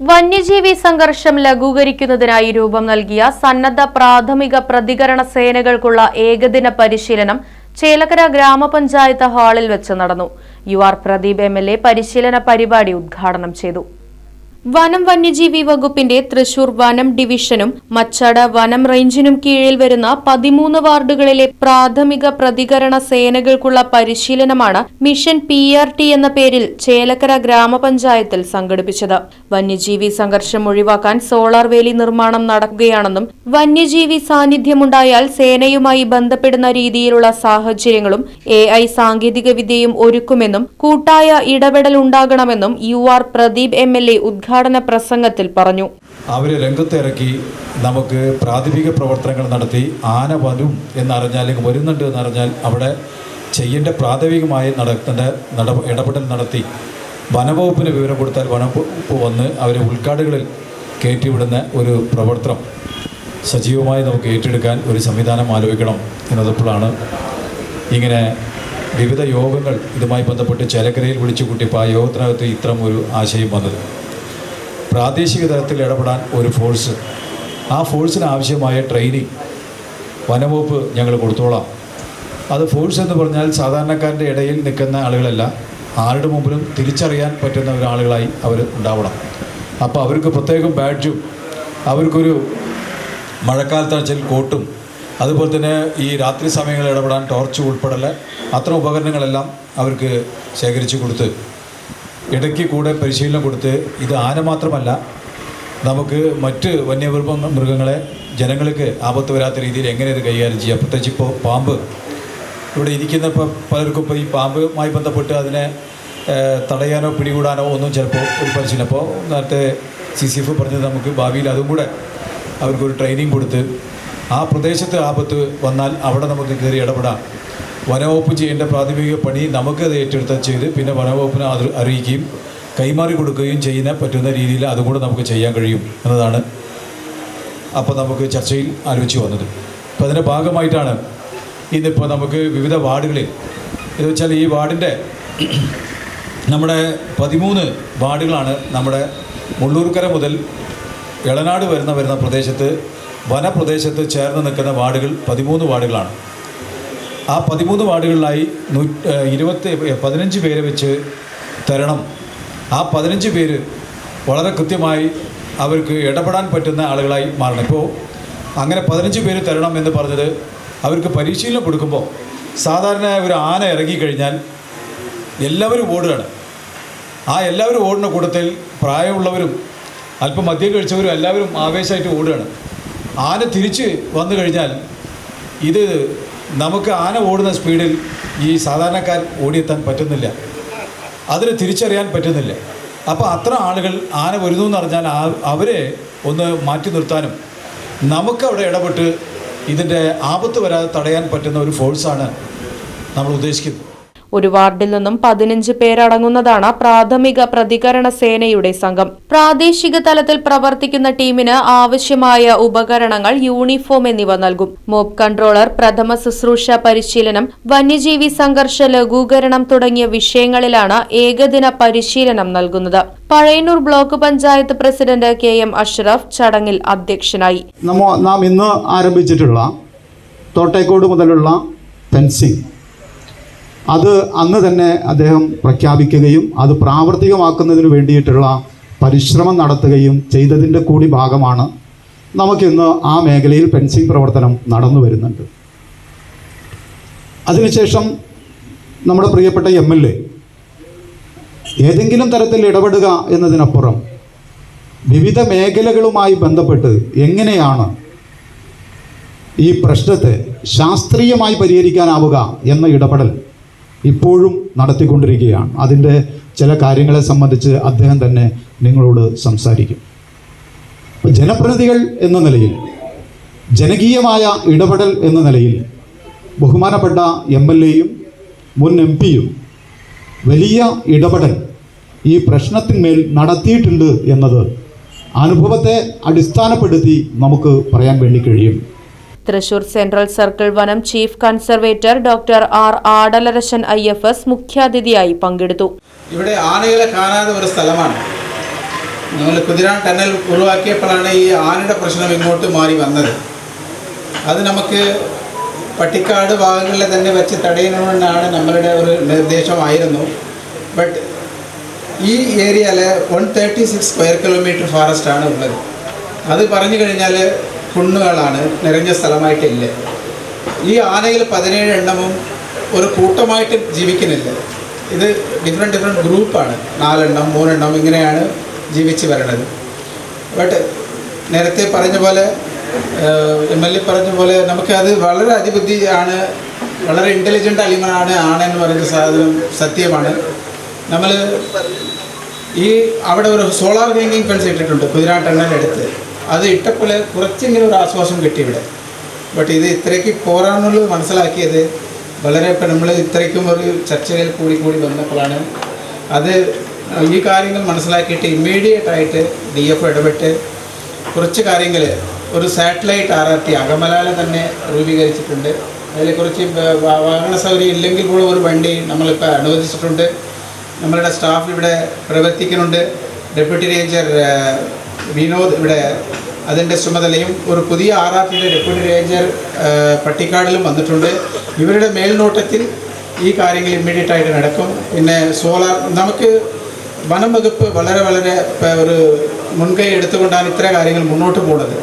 വന്യജീവി സംഘർഷം ലഘൂകരിക്കുന്നതിനായി രൂപം നൽകിയ സന്നദ്ധ പ്രാഥമിക പ്രതികരണ സേനകൾക്കുള്ള ഏകദിന പരിശീലനം ചേലക്കര ഗ്രാമപഞ്ചായത്ത് ഹാളിൽ വെച്ച് നടന്നു. U R Pradeep M L A പരിശീലന പരിപാടി ഉദ്ഘാടനം ചെയ്തു. വനം വന്യജീവി വകുപ്പിന്റെ തൃശൂർ വനം ഡിവിഷനും മച്ചാട് വനം റേഞ്ചിനും കീഴിൽ വരുന്ന പതിമൂന്ന് വാർഡുകളിലെ പ്രാഥമിക പ്രതികരണ സേനകൾക്കുള്ള പരിശീലനമാണ് മിഷൻ പി ആർ ടി എന്ന പേരിൽ ചേലക്കര ഗ്രാമപഞ്ചായത്തിൽ സംഘടിപ്പിച്ചത്. വന്യജീവി സംഘർഷം ഒഴിവാക്കാൻ സോളാർ വേലി നിർമ്മാണം നടക്കുകയാണെന്നും വന്യജീവി സാന്നിധ്യമുണ്ടായാൽ സേനയുമായി ബന്ധപ്പെടുന്ന രീതിയിലുള്ള സാഹചര്യങ്ങളും എ ഐ സാങ്കേതികവിദ്യയും ഒരുക്കുമെന്നും കൂട്ടായ ഇടപെടൽ ഉണ്ടാകണമെന്നും U R Pradeep M L A ഉദ്ഘാടന പ്രസംഗത്തിൽ പറഞ്ഞു. അവർ രംഗത്തിറക്കി നമുക്ക് പ്രാഥമിക പ്രവർത്തനങ്ങൾ നടത്തി ആന വരും എന്നറിഞ്ഞാൽ അല്ലെങ്കിൽ വരുന്നുണ്ട് എന്നറിഞ്ഞാൽ അവിടെ ചെയ്യേണ്ട പ്രാഥമികമായി നടത്തേണ്ട നട ഇടപെടൽ നടത്തി. വനവകുപ്പിന് വിവരം കൊടുത്താൽ വനവകുപ്പ് വന്ന് അവരെ ഉൾക്കാടുകളിൽ കയറ്റിവിടുന്ന ഒരു പ്രവർത്തനം സജീവമായി നമുക്ക് ഏറ്റെടുക്കാൻ ഒരു സംവിധാനം ആലോചിക്കണം എന്നതപ്പോഴാണ് ഇങ്ങനെ വിവിധ യോഗങ്ങൾ ഇതുമായി ബന്ധപ്പെട്ട് ചേലക്കരയിൽ വിളിച്ചു കൂട്ടിയപ്പോൾ ആ യോഗത്തിനകത്ത് ഇത്തരം ഒരു ആശയം വന്നത്. പ്രാദേശിക തലത്തിൽ ഇടപെടാൻ ഒരു ഫോഴ്സ് ആ ഫോഴ്സിന് ആവശ്യമായ ട്രെയിനിങ് വനംവകുപ്പ് ഞങ്ങൾ കൊടുത്തോളാം. അത് ഫോഴ്സ് എന്ന് പറഞ്ഞാൽ സാധാരണക്കാരന്റെ ഇടയിൽ നിൽക്കുന്ന ആളുകളല്ല ആരുടെ മുമ്പിലും തിരിച്ചറിയാൻ പറ്റുന്ന ഒരാളുകളായി അവർ ഉണ്ടാവണം. അപ്പോൾ അവർക്ക് പ്രത്യേകം ബാഡ്ജും അവർക്കൊരു മഴക്കാലത്താഴ്ചയിൽ കോട്ടും അതുപോലെ തന്നെ ഈ രാത്രി സമയങ്ങളിൽ ഇടപെടാൻ ടോർച്ച് ഉൾപ്പെടെയുള്ള അത്തരം ഉപകരണങ്ങളെല്ലാം അവർക്ക് ശേഖരിച്ചു കൊടുത്ത് ഇടയ്ക്ക് കൂടെ പരിശീലനം കൊടുത്ത് ഇത് ആന മാത്രമല്ല നമുക്ക് മറ്റ് വന്യമൃഗ മൃഗങ്ങളെ ജനങ്ങൾക്ക് ആപത്ത് വരാത്ത രീതിയിൽ എങ്ങനെ ഇത് കൈകാര്യം ചെയ്യാം? പ്രത്യേകിച്ച് ഇപ്പോൾ പാമ്പ്. ഇവിടെ ഇരിക്കുന്ന ഇപ്പോൾ പലർക്കും ഇപ്പോൾ ഈ പാമ്പുമായി ബന്ധപ്പെട്ട് അതിനെ തടയാനോ പിടികൂടാനോ ഒന്നും ചിലപ്പോൾ ഒരു പരിശീലനം. അപ്പോൾ നേരത്തെ സി സി എഫ് പറഞ്ഞത് നമുക്ക് ഭാവിയിൽ അതും കൂടെ അവർക്കൊരു ട്രെയിനിങ് കൊടുത്ത് ആ പ്രദേശത്ത് ആപത്ത് വന്നാൽ അവിടെ നമുക്ക് കയറി ഇടപെടാം. വനവകുപ്പ് ചെയ്യേണ്ട പ്രാഥമിക പണി നമുക്കത് ഏറ്റെടുത്ത് ചെയ്ത് പിന്നെ വനവകുപ്പിനെ അത് അറിയിക്കുകയും കൈമാറി കൊടുക്കുകയും ചെയ്യുന്ന പറ്റുന്ന രീതിയിൽ അതും കൂടെ നമുക്ക് ചെയ്യാൻ കഴിയും എന്നതാണ് അപ്പോൾ നമുക്ക് ചർച്ചയിൽ ആലോചിച്ച് വന്നത്. അപ്പോൾ അതിന്റെ ഭാഗമായിട്ടാണ് ഇന്നിപ്പോൾ നമുക്ക് വിവിധ വാർഡുകളിൽ എന്ന് വെച്ചാൽ ഈ വാർഡിന്റെ നമ്മുടെ പതിമൂന്ന് വാർഡുകളാണ് നമ്മുടെ മുള്ളൂർക്കര മുതൽ എളനാട് വരുന്ന വരുന്ന പ്രദേശത്ത് വനപ്രദേശത്ത് ചേർന്ന് നിൽക്കുന്ന വാർഡുകൾ പതിമൂന്ന് വാർഡുകളാണ്. ആ പതിമൂന്ന് വാർഡുകളിലായി ഇരുപത്തി പതിനഞ്ച് പേരെ വെച്ച് തരണം. ആ പതിനഞ്ച് പേര് വളരെ കൃത്യമായി അവർക്ക് ഇടപെടാൻ പറ്റുന്ന ആളുകളായി മാറണം. ഇപ്പോൾ അങ്ങനെ പതിനഞ്ച് പേര് തരണം എന്ന് പറഞ്ഞത് അവർക്ക് പരിശീലനം കൊടുക്കുമ്പോൾ സാധാരണ ഒരു ആന ഇറങ്ങിക്കഴിഞ്ഞാൽ എല്ലാവരും ഓടുകയാണ്. ആ എല്ലാവരും ഓടുന്ന കൂട്ടത്തിൽ പ്രായമുള്ളവരും അല്പം മദ്യം കഴിച്ചവരും എല്ലാവരും ആവേശമായിട്ട് ഓടുകയാണ്. ആന തിരിച്ച് വന്നു കഴിഞ്ഞാൽ ഇത് നമുക്ക് ആന ഓടുന്ന സ്പീഡിൽ ഈ സാധാരണക്കാർ ഓടിയെത്താൻ പറ്റുന്നില്ല. അതിന് തിരിച്ചറിയാൻ പറ്റുന്നില്ല. അപ്പോൾ അത്ര ആളുകൾ ആന വരുന്നു എന്ന് പറഞ്ഞാൽ അവരെ ഒന്ന് മാറ്റി നിർത്താനും നമുക്കവിടെ ഇടപെട്ട് ഇതിന്റെ ആപത്ത് വരാതെ തടയാൻ പറ്റുന്ന ഒരു ഫോഴ്സാണ് നമ്മൾ ഉദ്ദേശിക്കുന്നത്. ഒരു വാർഡിൽ നിന്നും പതിനഞ്ച് പേരടങ്ങുന്നതാണ് പ്രാഥമിക പ്രതികരണ സേനയുടെ സംഘം. പ്രാദേശിക തലത്തിൽ പ്രവർത്തിക്കുന്ന ടീമിന് ആവശ്യമായ ഉപകരണങ്ങൾ യൂണിഫോം എന്നിവ നൽകും. മോബ് കൺട്രോളർ പ്രഥമ ശുശ്രൂഷ പരിശീലനം വന്യജീവി സംഘർഷ ലഘൂകരണം തുടങ്ങിയ വിഷയങ്ങളിലാണ് ഏകദിന പരിശീലനം നൽകുന്നത്. Pazhayannur block panchayat president K M Ashraf ചടങ്ങിൽ അധ്യക്ഷനായി. നാം ഇന്ന് ആരംഭിച്ചിട്ടുള്ള തോട്ടേക്കോട് മുതലുള്ള ഫെൻസിങ് അത് അന്ന് തന്നെ അദ്ദേഹം പ്രഖ്യാപിക്കുകയും അത് പ്രാവർത്തികമാക്കുന്നതിന് വേണ്ടിയിട്ടുള്ള പരിശ്രമം നടത്തുകയും ചെയ്തതിന്റെ കൂടി ഭാഗമാണ് നമുക്കിന്ന് ആ മേഖലയിൽ ഫെൻസിങ് പ്രവർത്തനം നടന്നു വരുന്നുണ്ട്. അതിനുശേഷം നമ്മുടെ പ്രിയപ്പെട്ട എം എൽ എ ഏതെങ്കിലും തരത്തിൽ ഇടപെടുക എന്നതിനപ്പുറം വിവിധ മേഖലകളുമായി ബന്ധപ്പെട്ട് എങ്ങനെയാണ് ഈ പ്രശ്നത്തെ ശാസ്ത്രീയമായി പരിഹരിക്കാനാവുക എന്ന ഇടപെടൽ ഇപ്പോഴും നടത്തിക്കൊണ്ടിരിക്കുകയാണ്. അതിന്റെ ചില കാര്യങ്ങളെ സംബന്ധിച്ച് അദ്ദേഹം തന്നെ നിങ്ങളോട് സംസാരിക്കും. ജനപ്രതിനിധികൾ എന്ന നിലയിൽ ജനകീയമായ ഇടപെടൽ എന്ന നിലയിൽ ബഹുമാനപ്പെട്ട എം എൽ എയും മുൻ എം പിയും വലിയ ഇടപെടൽ ഈ പ്രശ്നത്തിന്മേൽ നടത്തിയിട്ടുണ്ട് എന്നത് അനുഭവത്തെ അടിസ്ഥാനപ്പെടുത്തി നമുക്ക് പറയാൻ വേണ്ടി കഴിയും. തൃശൂർ സെൻട്രൽ സർക്കിൾ വനം chief conservator doctor R Adalarasan I F S മുഖ്യാതിഥിയായി പങ്കെടുത്തു. ഇവിടെ ആനകളെ കാണാതെ ഒരു സ്ഥലമാണ്. നമ്മൾ കുതിരാൻ ടണൽ ഉരുവാക്കിയപ്പോഴാണ് ഈ ആനയുടെ പ്രശ്നം ഇങ്ങോട്ട് മാറി വന്നത്. അത് നമുക്ക് പട്ടിക്കാട് ഭാഗങ്ങളിൽ തന്നെ വെച്ച് തടയണമെന്നാണ് നമ്മളുടെ ഒരു നിർദ്ദേശമായിരുന്നു. ബട്ട് ഈ ഏരിയയിൽ one thirty six square kilometre forest ആണ് ഉള്ളത്. അത് പറഞ്ഞു കഴിഞ്ഞാൽ കുന്നുകളാണ് നിറഞ്ഞ സ്ഥലമായിട്ടില്ല? ഈ ആനയിൽ പതിനേഴ് എണ്ണവും ഒരു കൂട്ടമായിട്ട് ജീവിക്കുന്നില്ല? ഇത് ഡിഫറെന്റ് ഡിഫറെന്റ് ഗ്രൂപ്പാണ് നാലെണ്ണം മൂന്നെണ്ണം ഇങ്ങനെയാണ് ജീവിച്ച് വരണത്. ബട്ട് നേരത്തെ പറഞ്ഞ പോലെ എം എൽ എ പറഞ്ഞ പോലെ നമുക്കത് വളരെ അതിബുദ്ധി ആണ് വളരെ ഇന്റലിജന്റ് അലിമനാണ് ആണെന്ന് പറയുന്ന സാധനം സത്യമാണ്. നമ്മൾ ഈ അവിടെ ഒരു സോളാർ ഹാങ്ങിങ് ഫെൻസ് ഇട്ടിട്ടുണ്ട് കുതിരാട്ടണ്ണന്റെ അത് ഇട്ടപ്പോൾ കുറച്ചെങ്കിലും ഒരു ആശ്വാസം കിട്ടി ഇവിടെ. ബട്ട് ഇത് ഇത്രയ്ക്ക് പോരാന്നുള്ളത് മനസ്സിലാക്കിയത് വളരെ ഇപ്പം നമ്മൾ ഇത്രയ്ക്കും ഒരു ചർച്ചകൾ കൂടി കൂടി വന്നപ്പോഴാണ്. അത് ഈ കാര്യങ്ങൾ മനസ്സിലാക്കിയിട്ട് ഇമ്മീഡിയറ്റ് ആയിട്ട് ഡി എഫ് ഇടപെട്ട് കുറച്ച് കാര്യങ്ങൾ ഒരു സാറ്റലൈറ്റ് ആർ ആർ ടി അകമലാല തന്നെ രൂപീകരിച്ചിട്ടുണ്ട്. അതിൽ കുറച്ച് വാഹന സൗകര്യം ഇല്ലെങ്കിൽ പോലും ഒരു വണ്ടി നമ്മളിപ്പോൾ അനുവദിച്ചിട്ടുണ്ട്. നമ്മളുടെ സ്റ്റാഫ് ഇവിടെ പ്രവർത്തിക്കുന്നുണ്ട്. ഡെപ്യൂട്ടി റേഞ്ചർ വിനോദ് ഇവിടെ അതിന്റെ ചുമതലയും ഒരു പുതിയ ആർ ആർ ടിയുടെ ഡെപ്യൂട്ടി റേഞ്ചർ പട്ടിക്കാടിലും വന്നിട്ടുണ്ട്. ഇവരുടെ മേൽനോട്ടത്തിൽ ഈ കാര്യങ്ങൾ ഇമ്മീഡിയറ്റ് ആയിട്ട് നടക്കും. പിന്നെ സോളാർ നമുക്ക് വനം വകുപ്പ് വളരെ വളരെ ഒരു മുൻകൈ എടുത്തുകൊണ്ടാണ് ഇത്ര കാര്യങ്ങൾ മുന്നോട്ട് പോകുന്നത്.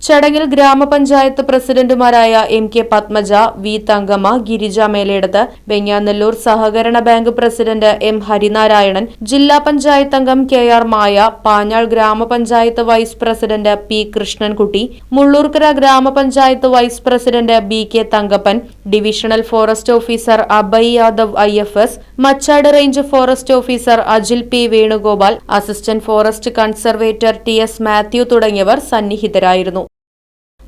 ചടങ്ങിൽ ഗ്രാമപഞ്ചായത്ത് പ്രസിഡന്റുമാരായ M K Padmaja V Thankamma Girija Meledath Venganallur സഹകരണ ബാങ്ക് പ്രസിഡന്റ് എം ഹരിനാരായണൻ ജില്ലാ പഞ്ചായത്ത് അംഗം കെ ആർ മായ പാഞ്ഞാൾ ഗ്രാമപഞ്ചായത്ത് vice president P Krishnankutty Mullurkara ഗ്രാമപഞ്ചായത്ത് vice president B K Thankappan divisional forest officer Abhay Yadav I F S Machad range forest officer Ajil P Venugopal assistant forest conservator T S Mathew തുടങ്ങിയവർ സന്നിഹിതരായിരുന്നു.